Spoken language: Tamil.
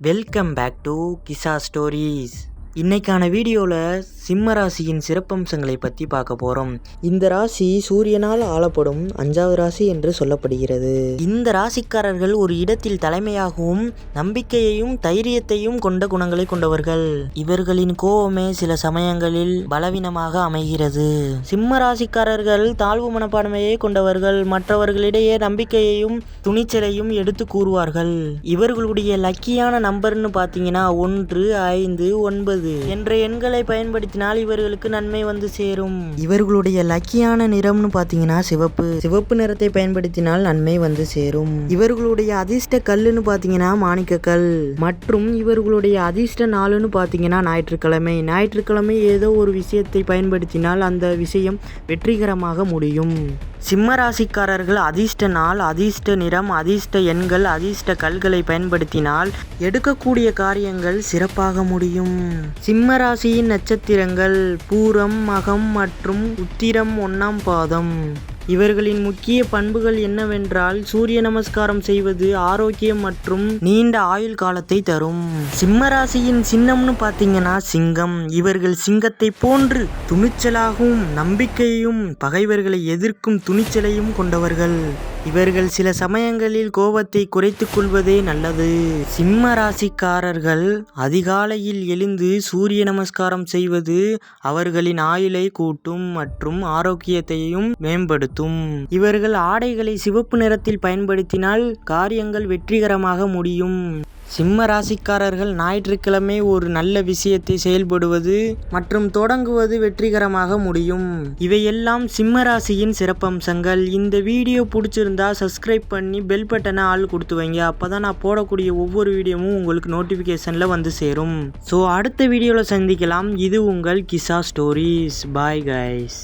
Welcome back to Kissa stories இன்னைக்கான வீடியோவில் சிம்ம ராசியின் சிறப்பம்சங்களை பற்றி பார்க்க போகிறோம் இந்த ராசி சூரியனால் ஆளப்படும் அஞ்சாவது ராசி என்று சொல்லப்படுகிறது. இந்த ராசிக்காரர்கள் ஒரு இடத்தில் தலைமையாகவும் நம்பிக்கையையும் தைரியத்தையும் கொண்ட குணங்களை கொண்டவர்கள். இவர்களின் கோபமே சில சமயங்களில் பலவீனமாக அமைகிறது. சிம்ம ராசிக்காரர்கள் தாழ்வு மனப்பான்மையை கொண்டவர்கள் மற்றவர்களிடையே நம்பிக்கையையும் துணிச்சலையும் எடுத்து கூறுவார்கள். இவர்களுடைய லக்கியான நம்பர்னு பார்த்தீங்கன்னா ஒன்று ஐந்து ஒன்பது என்ற எண்களை பயன்படுத்தி இதனால் இவர்களுக்கு நன்மை வந்து சேரும். இவர்களுடைய லக்கியான நிறம்னு பார்த்தீங்கன்னா சிவப்பு. சிவப்பு நிறத்தை பயன்படுத்தினால் நன்மை வந்து சேரும். இவர்களுடைய அதிர்ஷ்ட கல்லுன்னு பார்த்தீங்கன்னா மாணிக்க கல் மற்றும் இவர்களுடைய அதிர்ஷ்ட நாளுன்னு பார்த்தீங்கன்னா ஞாயிற்றுக்கிழமை. ஞாயிற்றுக்கிழமை ஏதோ ஒரு விஷயத்தை பயன்படுத்தினால் அந்த விஷயம் வெற்றிகரமாக முடியும். சிம்ம ராசிக்காரர்கள் அதிர்ஷ்ட நாள் அதிர்ஷ்ட நிறம் அதிர்ஷ்ட எண்கள் அதிர்ஷ்ட கல்களை பயன்படுத்தினால் எடுக்கக்கூடிய காரியங்கள் சிறப்பாக முடியும். சிம்ம ராசியின் நட்சத்திரங்கள் பூரம் மகம் மற்றும் உத்திரம் ஒன்னாம் பாதம். இவர்களின் முக்கிய பண்புகள் என்னவென்றால் சூரிய நமஸ்காரம் செய்வது ஆரோக்கியம் மற்றும் நீண்ட ஆயுள் காலத்தை தரும். சிம்ம ராசியின் சின்னம்னு பார்த்தீங்கன்னா சிங்கம். இவர்கள் சிங்கத்தை போன்று துணிச்சலாகவும் நம்பிக்கையையும் பகைவர்களை எதிர்க்கும் துணிச்சலையும் கொண்டவர்கள். இவர்கள் சில சமயங்களில் கோபத்தை குறைத்துக் கொள்வதே நல்லது. சிம்ம ராசிக்காரர்கள் அதிகாலையில் எழுந்து சூரிய நமஸ்காரம் செய்வது அவர்களின் ஆயுளை கூட்டும் மற்றும் ஆரோக்கியத்தையும் மேம்படுத்தும். இவர்கள் ஆடைகளை சிவப்பு நிறத்தில் பயன்படுத்தினால் காரியங்கள் வெற்றிகரமாக முடியும். சிம்ம ராசிக்காரர்கள் ஞாயிற்றுக்கிழமை ஒரு நல்ல விஷயத்தை செயல்படுவது மற்றும் தொடங்குவது வெற்றிகரமாக முடியும். இவையெல்லாம் சிம்ம ராசியின் சிறப்பம்சங்கள். இந்த வீடியோ பிடிச்சிருந்தா சப்ஸ்கிரைப் பண்ணி பெல் பட்டனை ஆள் கொடுத்து வைங்க. அப்போதான் நான் போடக்கூடிய ஒவ்வொரு வீடியோவும் உங்களுக்கு நோட்டிஃபிகேஷனில் வந்து சேரும். ஸோ அடுத்த வீடியோவில் சந்திக்கலாம். இது உங்கள் கிசா ஸ்டோரிஸ் பாய் கைஸ்